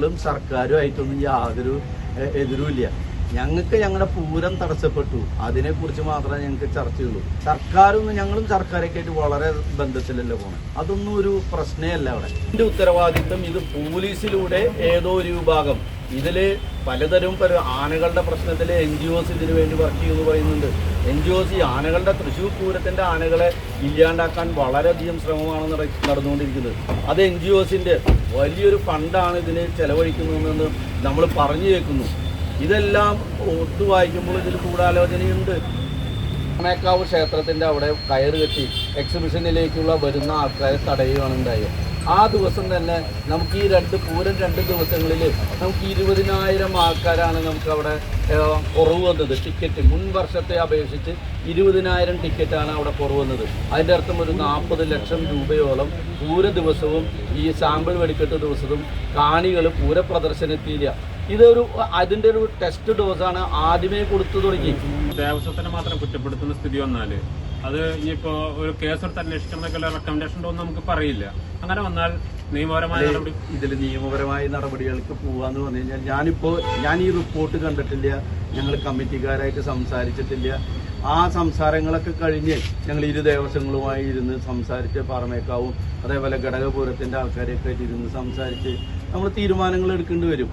ഞങ്ങളും സർക്കാരും ആയിട്ടൊന്നും യാതൊരു എതിരുമില്ല. ഞങ്ങൾക്ക് ഞങ്ങളുടെ പൂരം തടസ്സപ്പെട്ടു. അതിനെക്കുറിച്ച് മാത്രമേ ഞങ്ങൾക്ക് ചർച്ചയുള്ളൂ സർക്കാരൊന്നും ഞങ്ങളും സർക്കാരൊക്കെ ആയിട്ട് വളരെ ബന്ധത്തിലല്ലേ പോണേ. അതൊന്നും ഒരു പ്രശ്നമല്ല അവിടെ. ഇതിന്റെ ഉത്തരവാദിത്വം ഇത് പോലീസിലൂടെ ഏതോ ഒരു വിഭാഗം. ഇതിൽ പലതരം പല ആനകളുടെ പ്രശ്നത്തിൽ എൻ ജി ഒസ് ഇതിനു വേണ്ടി വർക്ക് ചെയ്യുന്നു പറയുന്നുണ്ട്. എൻ ജി ഒസ് ഈ ആനകളുടെ തൃശ്ശൂർ പൂരത്തിന്റെ ആനകളെ ഇല്ലാണ്ടാക്കാൻ വളരെയധികം ശ്രമമാണ് നടന്നുകൊണ്ടിരിക്കുന്നത്. അത് എൻ ജി ഒസിന്റെ വലിയൊരു ഫണ്ടാണ് ഇതിന് ചെലവഴിക്കുന്നതെന്ന് നമ്മൾ പറഞ്ഞു കേൾക്കുന്നു. ഇതെല്ലാം ഒത്തു വായിക്കുമ്പോൾ ഇതിൽ കൂടാലോചനയുണ്ട്. മേക്കാവ് ക്ഷേത്രത്തിന്റെ അവിടെ കയറ് കെട്ടി എക്സിബിഷനിലേക്കുള്ള വരുന്ന ആൾക്കാരെ തടയുകയാണ് ഉണ്ടായത്. ആ ദിവസം തന്നെ നമുക്ക് ഈ രണ്ട് പൂരം രണ്ട് ദിവസങ്ങളിൽ നമുക്ക് ഇരുപതിനായിരം ആൾക്കാരാണ് നമുക്ക് അവിടെ കുറവ് വന്നത്. ടിക്കറ്റ് മുൻ വർഷത്തെ അപേക്ഷിച്ച് ഇരുപതിനായിരം ടിക്കറ്റാണ് അവിടെ കുറവ് വന്നത്. അതിന്റെ അർത്ഥം ഒരു നാൽപ്പത് ലക്ഷം രൂപയോളം പൂര ദിവസവും ഈ സാമ്പിൾ വെടിക്കെട്ട് ദിവസവും കാണികൾ പൂര പ്രദർശനത്തിയില്ല ഇതൊരു അതിന്റെ ഒരു ടെസ്റ്റ് ഡോസ് ആണ് ആദ്യമേ കൊടുത്തു തുടങ്ങി. ദേവസ്വത്തിനെ മാത്രം കുറ്റപ്പെടുത്തുന്ന സ്ഥിതി വന്നാൽ അത് ഇനിയിപ്പോ ഒരു കേസ് എടുത്ത് അന്വേഷിക്കണമെന്നൊക്കെ റെക്കമെൻഡേഷൻ ഉണ്ടോ എന്ന് നമുക്ക് പറയില്ല. അങ്ങനെ വന്നാൽ നിയമപരമായ നടപടി ഇതിൽ നിയമപരമായ നടപടികൾക്ക് പോവാന്ന് പറഞ്ഞു കഴിഞ്ഞാൽ ഞാനിപ്പോ ഞാൻ ഈ റിപ്പോർട്ട് കണ്ടിട്ടില്ല. ഞങ്ങൾ കമ്മിറ്റിക്കാരായിട്ട് സംസാരിച്ചിട്ടില്ല. ആ സംസാരങ്ങളൊക്കെ കഴിഞ്ഞ് ഞങ്ങൾ ഇരു ദേവസ്വങ്ങളുമായി ഇരുന്ന് സംസാരിച്ച് പാറമേക്കാവും. അതേപോലെ ഘടകപൂരത്തിന്റെ ആൾക്കാരെയൊക്കെ ആയിട്ട് ഇരുന്ന് സംസാരിച്ച് നമ്മൾ തീരുമാനങ്ങൾ എടുക്കേണ്ടി വരും.